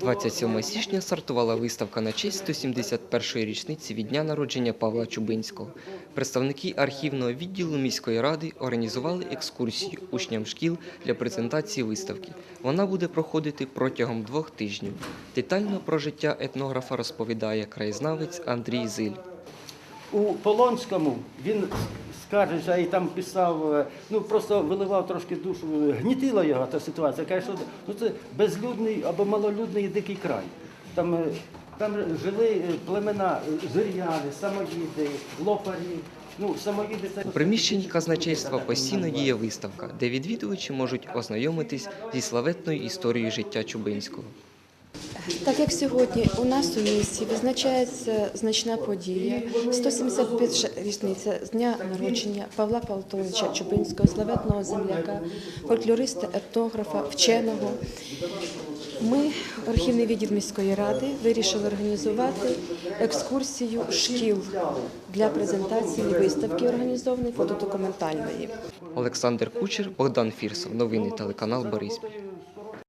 27 січня стартувала виставка на честь 171-ї річниці від дня народження Павла Чубинського. Представники архівного відділу міської ради організували екскурсію учням шкіл для презентації виставки. Вона буде проходити протягом двох тижнів. Детально про життя етнографа розповідає краєзнавець Андрій Зиль. У Полонському він скаржиться і там писав, е, ну просто виливав трошки душу, гнітила його та ситуація. Каже, що ну, це безлюдний або малолюдний дикий край. Там, е, там жили е, племена зир'яни, самоїди, лопарі. Ну, самоїди У приміщенні казначейства постійно діє виставка, де відвідувачі можуть ознайомитись зі славетною історією життя Чубинського. Так як сьогодні у нас у місті відзначається значна подія, 175 річниця з дня народження Павла Павловича Чубинського, славетного земляка, фольклориста, етнографа, вченого. Ми, архівний відділ міської ради, вирішили організувати екскурсію шкіл для презентації виставки організованої фотодокументальної. Олександр Кучер, Богдан Фірсов. Новини телеканал Бориспіль.